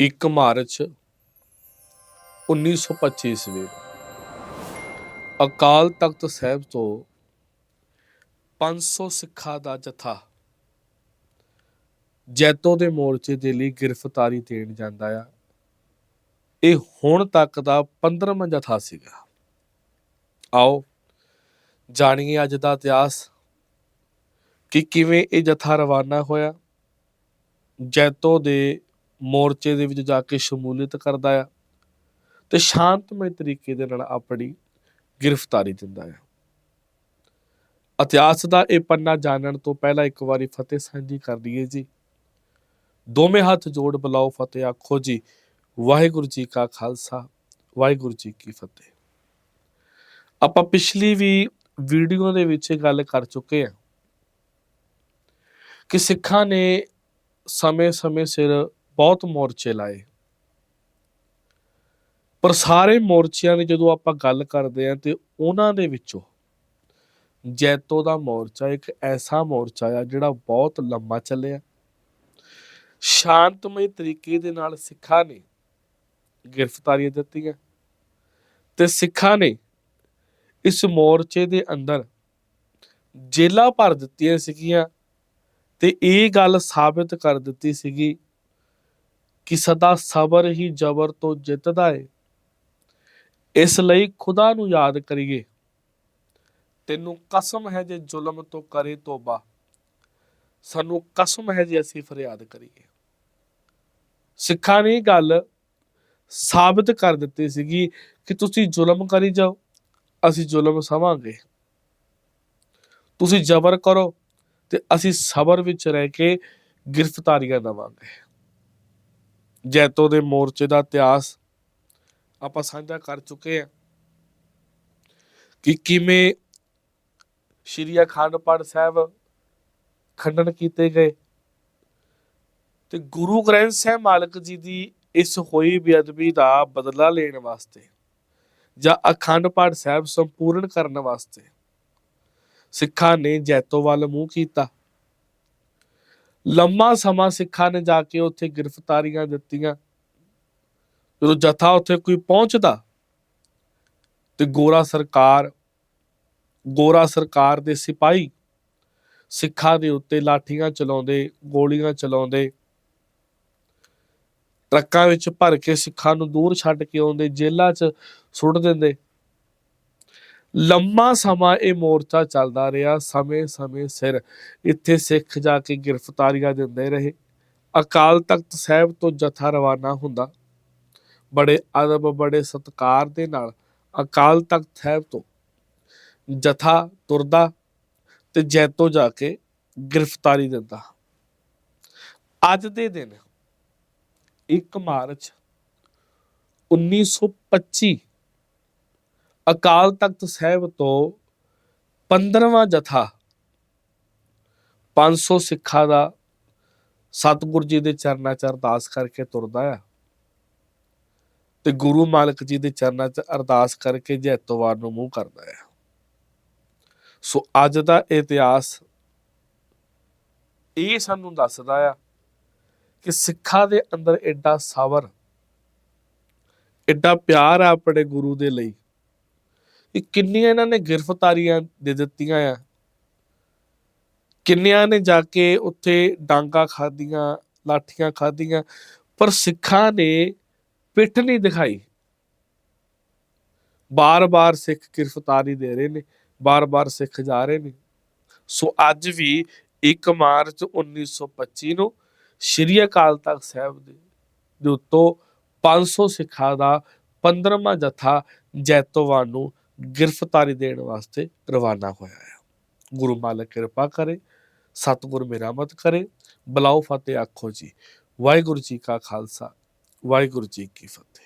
1 March 1925 ਈਸਵੀ ਅਕਾਲ ਤਖਤ ਸਾਹਿਬ ਤੋਂ 500 ਸਿੱਖਾਂ ਦਾ ਜਥਾ ਜੈਤੋ ਦੇ ਮੋਰਚੇ ਦੇ ਲਈ ਗ੍ਰਿਫਤਾਰੀ ਦੇਣ ਜਾਂਦਾ ਆ। ਇਹ ਹੁਣ ਤੱਕ ਦਾ 15ਵਾਂ ਜਥਾ ਸੀਗਾ। ਆਓ ਜਾਣੀਏ ਅੱਜ ਦਾ ਇਤਿਹਾਸ ਕਿ ਕਿਵੇਂ ਇਹ ਜਥਾ ਰਵਾਨਾ ਹੋਇਆ। ਜੈਤੋ ਦੇ ਮੋਰਚੇ ਦੇ ਵਿੱਚ ਜਾ ਕੇ ਸ਼ਮੂਲੀਅਤ ਕਰਦਾ ਆ ਤੇ ਸ਼ਾਂਤਮਈ ਤਰੀਕੇ ਦੇ ਨਾਲ ਆਪਣੀ ਗ੍ਰਿਫਤਾਰੀ ਦਿੰਦਾ ਆ। ਇਤਿਹਾਸ ਦਾ ਇਹ ਪੰਨਾ ਜਾਣਨ ਤੋਂ ਪਹਿਲਾਂ ਇੱਕ ਵਾਰੀ ਫਤਿਹ ਸਾਂਝੀ ਕਰ ਲਈਏ ਜੀ। ਦੋਵੇਂ ਹੱਥ ਜੋੜ ਬੁਲਾਓ ਫਤਿਹ, ਆਖੋ ਜੀ, ਵਾਹਿਗੁਰੂ ਜੀ ਕਾ ਖਾਲਸਾ, ਵਾਹਿਗੁਰੂ ਜੀ ਕੀ ਫਤਿਹ। ਆਪਾਂ ਪਿਛਲੀ ਵੀ ਵੀਡੀਓ ਦੇ ਵਿੱਚ ਇਹ ਗੱਲ ਕਰ ਚੁੱਕੇ ਹਾਂ ਕਿ ਸਿੱਖਾਂ ਨੇ ਸਮੇਂ-ਸਮੇਂ ਸਿਰ ਬਹੁਤ ਮੋਰਚੇ ਲਾਏ। ਪਰ ਸਾਰੇ ਮੋਰਚਿਆਂ ਦੀ ਜਦੋਂ ਆਪਾਂ ਗੱਲ ਕਰਦੇ ਹਾਂ ਤੇ ਉਹਨਾਂ ਦੇ ਵਿੱਚੋਂ ਜੈਤੋ ਦਾ ਮੋਰਚਾ ਇੱਕ ਐਸਾ ਮੋਰਚਾ ਆ ਜਿਹੜਾ ਬਹੁਤ ਲੰਮਾ ਚੱਲਿਆ। ਸ਼ਾਂਤਮਈ ਤਰੀਕੇ ਦੇ ਨਾਲ ਸਿੱਖਾਂ ਨੇ ਗ੍ਰਿਫਤਾਰੀਆਂ ਦਿੱਤੀਆਂ ਤੇ ਸਿੱਖਾਂ ਨੇ ਇਸ ਮੋਰਚੇ ਦੇ ਅੰਦਰ ਜੇਲਾਂ ਭਰ ਦਿੱਤੀਆਂ ਸੀਗੀਆਂ ਤੇ ਇਹ ਗੱਲ ਸਾਬਿਤ ਕਰ ਦਿੱਤੀ ਸੀਗੀ ਕਿ ਸਦਾ ਸਬਰ ਹੀ ਜ਼ਬਰ ਤੋਂ ਜਿੱਤਦਾ ਏ। ਇਸ ਲਈ ਖੁਦਾ ਨੂੰ ਯਾਦ ਕਰੀਏ। ਤੈਨੂੰ ਕਸਮ ਹੈ ਜੇ ਜ਼ੁਲਮ ਤੋਂ ਕਰੇ ਤੋਬਾ। ਸਾਨੂੰ ਕਸਮ ਹੈ ਜੇ ਅਸੀਂ ਫਰਿਆਦ ਕਰੀਏ। ਸਿੱਖਾਂ ਨੇ ਗੱਲ ਸਾਬਿਤ ਕਰ ਦਿੱਤੀ ਸੀਗੀ ਕਿ ਤੁਸੀਂ ਜ਼ੁਲਮ ਕਰੀ ਜਾਓ, ਅਸੀਂ ਜ਼ੁਲਮ ਸਵਾਂਗੇ ਤੁਸੀਂ ਜ਼ਬਰ ਕਰੋ ਤੇ ਅਸੀਂ ਸਬਰ ਵਿੱਚ ਰਹਿ ਕੇ ਗ੍ਰਿਫਤਾਰੀਆਂ ਦਵਾਂਗੇ। ਜੈਤੋ ਦੇ ਮੋਰਚੇ ਦਾ ਇਤਿਹਾਸ ਆਪਾਂ ਸਾਂਝਾ ਕਰ ਚੁੱਕੇ ਹਾਂ ਕਿ ਕਿਵੇਂ ਸ਼੍ਰੀ ਅਖੰਡ ਪਾਠ ਸਾਹਿਬ ਖੰਡਨ ਕੀਤੇ ਗਏ ਤੇ ਗੁਰੂ ਗ੍ਰੰਥ ਸਾਹਿਬ ਮਾਲਕ ਜੀ ਦੀ ਇਸ ਹੋਈ ਬੇਅਦਬੀ ਦਾ ਬਦਲਾ ਲੈਣ ਵਾਸਤੇ ਜਾਂ ਅਖੰਡ ਪਾਠ ਸਾਹਿਬ ਸੰਪੂਰਨ ਕਰਨ ਵਾਸਤੇ ਸਿੱਖਾਂ ਨੇ ਜੈਤੋ ਵੱਲ ਮੂੰਹ ਕੀਤਾ। ਲੰਮਾ ਸਮਾਂ ਸਿੱਖਾਂ ਨੇ ਜਾ ਕੇ ਉੱਥੇ ਗ੍ਰਿਫਤਾਰੀਆਂ ਦਿੱਤੀਆਂ। ਜਦੋਂ ਜਥਾ ਉੱਥੇ ਕੋਈ ਪਹੁੰਚਦਾ ਤੇ ਗੋਰਾ ਸਰਕਾਰ ਗੋਰਾ ਸਰਕਾਰ ਦੇ ਸਿਪਾਹੀ ਸਿੱਖਾਂ ਦੇ ਉੱਤੇ ਲਾਠੀਆਂ ਚਲਾਉਂਦੇ, ਗੋਲੀਆਂ ਚਲਾਉਂਦੇ, ਟਰੱਕਾਂ ਵਿੱਚ ਭਰ ਕੇ ਸਿੱਖਾਂ ਨੂੰ ਦੂਰ ਛੱਡ ਕੇ ਆਉਂਦੇ, ਜੇਲ੍ਹਾਂ 'ਚ ਸੁੱਟ ਦਿੰਦੇ। ਲੰਮਾ ਸਮਾਂ ਇਹ ਮੋਰਚਾ ਚੱਲਦਾ ਰਿਹਾ। ਸਮੇਂ-ਸਮੇਂ ਸਿਰ ਇੱਥੇ ਸਿੱਖ ਜਾ ਕੇ ਗ੍ਰਿਫਤਾਰੀਆਂ ਦਿੰਦੇ ਰਹੇ। ਅਕਾਲ ਤਖਤ ਸਾਹਿਬ ਤੋਂ ਜਥਾ ਰਵਾਨਾ ਹੁੰਦਾ। ਬੜੇ ਅਦਬ, ਬੜੇ ਸਤਕਾਰ ਦੇ ਨਾਲ ਅਕਾਲ ਤਖਤ ਸਾਹਿਬ ਤੋਂ ਜਥਾ ਤੁਰਦਾ ਤੇ ਜੈਤੋ ਜਾ ਕੇ ਗ੍ਰਿਫਤਾਰੀ ਦਿੰਦਾ। ਅੱਜ ਦੇ ਦਿਨ 1 ਮਾਰਚ 1925 ਅਕਾਲ ਤਖਤ ਸਾਹਿਬ ਤੋਂ 15ਵਾਂ ਜਥਾ 500 ਸਿੱਖਾਂ ਦਾ ਸਤਿਗੁਰ ਜੀ ਦੇ ਚਰਨਾਂ 'ਚ ਅਰਦਾਸ ਕਰਕੇ ਤੁਰਦਾ ਆ। ਤੇ ਗੁਰੂ ਮਾਲਕ ਜੀ ਦੇ ਚਰਨਾਂ 'ਚ ਅਰਦਾਸ ਕਰਕੇ ਜੈਤੋਵਾਰ ਨੂੰ ਮੂੰਹ ਕਰਦਾ ਆ। ਸੋ ਅੱਜ ਦਾ ਇਤਿਹਾਸ ਇਹ ਸਾਨੂੰ ਦੱਸਦਾ ਆ ਕਿ ਸਿੱਖਾਂ ਦੇ ਅੰਦਰ ਐਡਾ ਸਬਰ ਐਡਾ ਪਿਆਰ ਆ ਆਪਣੇ ਗੁਰੂ ਦੇ ਲਈ। ਕਿ ਕਿੰਨੀਆਂ ਇਹਨਾਂ ਨੇ ਗ੍ਰਿਫਤਾਰੀਆਂ ਦੇ ਦਿੱਤੀਆਂ ਆ। ਕਿੰਨਿਆਂ ਨੇ ਜਾ ਕੇ ਉੱਥੇ ਡਾਂਗਾ ਖਾਧੀਆਂ, ਲਾਠੀਆਂ ਖਾਧੀਆਂ, ਪਰ ਸਿੱਖਾਂ ਨੇ ਪਿੱਠ ਨਹੀਂ ਦਿਖਾਈ। ਬਾਰ-ਬਾਰ ਸਿੱਖ ਗ੍ਰਿਫਤਾਰੀ ਦੇ ਰਹੇ ਨੇ, ਬਾਰ-ਬਾਰ ਸਿੱਖ ਜਾ ਰਹੇ ਨੇ। ਸੋ ਅੱਜ ਵੀ 1 ਮਾਰਚ 1925 ਨੂੰ ਸ਼੍ਰੀ ਅਕਾਲ ਤਖਤ ਸਾਹਿਬ ਦੇ ਦੇ ਉੱਤੋਂ 500 ਸਿੱਖਾਂ ਦਾ 15ਵਾਂ ਜਥਾ ਜੈਤੋਵਾਨ ਨੂੰ ਗ੍ਰਿਫਤਾਰੀ ਦੇਣ ਵਾਸਤੇ ਰਵਾਨਾ ਹੋਇਆ ਹੈ। ਗੁਰੂ ਮਾਲਕ ਕਿਰਪਾ ਕਰੇ, ਸਤਿਗੁਰ ਮਿਹਰਮਤ ਕਰੇ। ਬਲਾਓ ਫਤਿਹ ਆਖੋ ਜੀ। ਵਾਹਿਗੁਰੂ ਜੀ ਕਾ ਖਾਲਸਾ, ਵਾਹਿਗੁਰੂ ਜੀ ਕੀ ਫਤਿਹ।